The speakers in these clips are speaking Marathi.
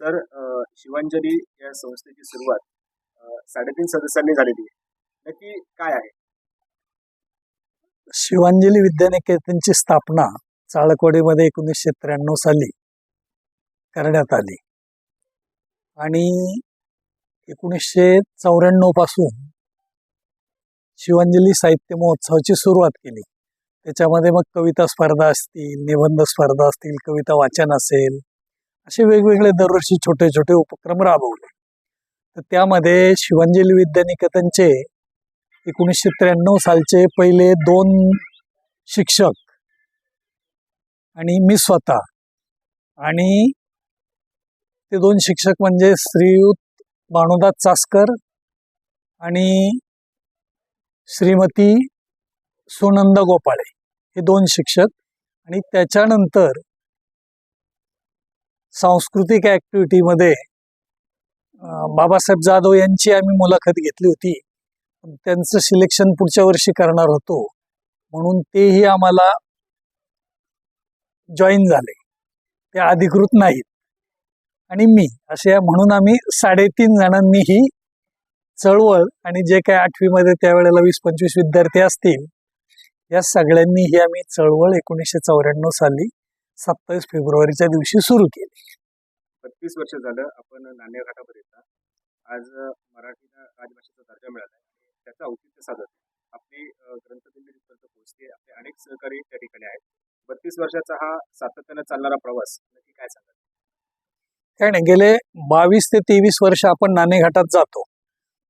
सर शिवांजली या संस्थेची सुरुवात साडेतीन सदस्यांनी झालेली आहे. नक्की काय आहे? शिवांजली विद्यानिकेतनची स्थापना चाळकवाडीमध्ये एकोणीसशे त्र्याण्णव साली करण्यात आली. आणि एकोणीसशे चौऱ्याण्णवपासून शिवांजली साहित्य महोत्सवाची सुरुवात केली. त्याच्यामध्ये मग कविता स्पर्धा असतील निबंध स्पर्धा असतील कविता वाचन असेल असे वेगवेगळे दरवर्षी छोटे छोटे उपक्रम राबवले. तर त्यामध्ये शिवांजली विद्यानिकेतनचे एकोणीसशे त्र्याण्णव सालचे पहिले दोन शिक्षक आणि मी स्वतः. आणि ते दोन शिक्षक म्हणजे श्रीयुत भानुदास चासकर आणि श्रीमती सुनंदा गोपाळे. हे दोन शिक्षक आणि त्याच्यानंतर सांस्कृतिक ॲक्टिव्हिटीमध्ये बाबासाहेब जाधव यांची आम्ही मुलाखत घेतली होती. त्यांचं सिलेक्शन पुढच्या वर्षी करणार होतो. म्हणून तेही आम्हाला जॉईन झाले. ते अधिकृत नाहीत. आणि मी असे म्हणून आम्ही साडेतीन जणांनी ही चळवळ आणि जे काय आठवीमध्ये त्यावेळेला वीस पंचवीस विद्यार्थी असतील या सगळ्यांनी ही आम्ही चळवळ एकोणीसशे चौऱ्याण्णव साली सत्तावीस फेब्रुवारीच्या दिवशी सुरू केली. बत्तीस वर्ष झालं आपण नाणेघाटावर येतात आज मराठीला राजभाषेचा दर्जा मिळाला आहे आणि त्याचं औचित्य साधत आपली अ, ग्रंथदिंडी तिथपर्यंत पोहोचते. आपले अनेक सहकारी त्या ठिकाणी आहेत. बत्तीस वर्षाचा हा सातत्यानं चालणारा प्रवास नक्की काय सांगाल? काय नाही गेले बावीस ते तेवीस वर्ष आपण नाणेघाटात जातो.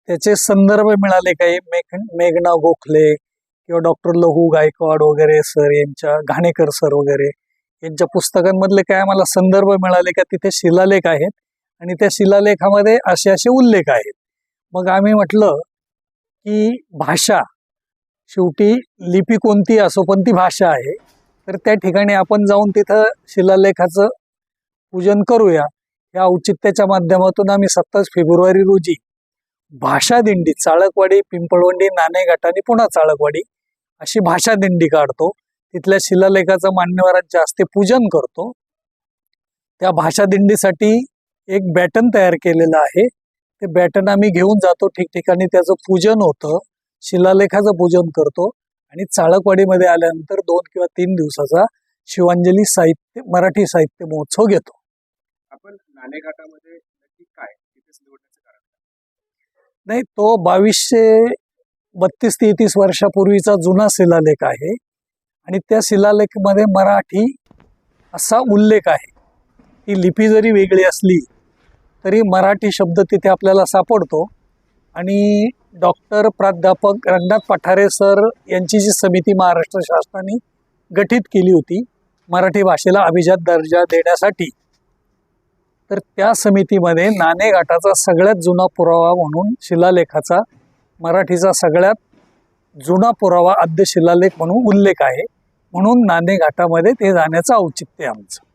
त्याचे संदर्भ मिळाले काही. मेघ मेघना गोखले किंवा डॉक्टर लहू गायकवाड वगैरे सर यांच्या घाणेकर सर वगैरे. यांच्या पुस्तकांमधले काय आम्हाला संदर्भ मिळाले का तिथे शिलालेख आहेत आणि त्या शिलालेखामध्ये असे असे उल्लेख आहेत. मग आम्ही म्हटलं की भाषा शेवटी लिपी कोणती असो पण ती भाषा आहे. तर त्या ठिकाणी आपण जाऊन तिथं शिलालेखाचं पूजन करूया. या औचित्याच्या माध्यमातून आम्ही सत्तावीस फेब्रुवारी रोजी भाषा दिंडी चाळकवाडी पिंपळवंडी नाणेघाट आणि पुन्हा चाळकवाडी अशी भाषा दिंडी काढतो. तिथल्या शिलालेखाचं मान्यवरांच्या हस्ते पूजन करतो. त्या भाषा दिंडीसाठी एक बॅटन तयार केलेलं आहे. ते बॅटन आम्ही घेऊन जातो. ठिकठिकाणी त्याचं पूजन होतं. शिलालेखाचं पूजन करतो. आणि चाळकवाडीमध्ये आल्यानंतर दोन किंवा तीन दिवसाचा शिवांजली साहित्य मराठी साहित्य महोत्सव घेतो. आपण नाणेघाटामध्ये नक्की काय? नाही तो बावीसशे बत्तीस तेहतीस वर्षापूर्वीचा जुना शिलालेख आहे. आणि त्या शिलालेखमध्ये मराठी असा उल्लेख आहे. ती लिपी जरी वेगळी असली तरी मराठी शब्द तिथे आपल्याला सापडतो. आणि डॉक्टर प्राध्यापक रंगनाथ पठारे सर यांची जी समिती महाराष्ट्र शासनाने गठीत केली होती मराठी भाषेला अभिजात दर्जा देण्यासाठी तर त्या समितीमध्ये नाणेघाटाचा सगळ्यात जुना पुरावा म्हणून शिलालेखाचा मराठीचा सगळ्यात जुना पुरावा आद्य शिलालेख म्हणून उल्लेख आहे. म्हणून नाणेघाटामध्ये ते जाण्याचं औचित्य आहे आमचं.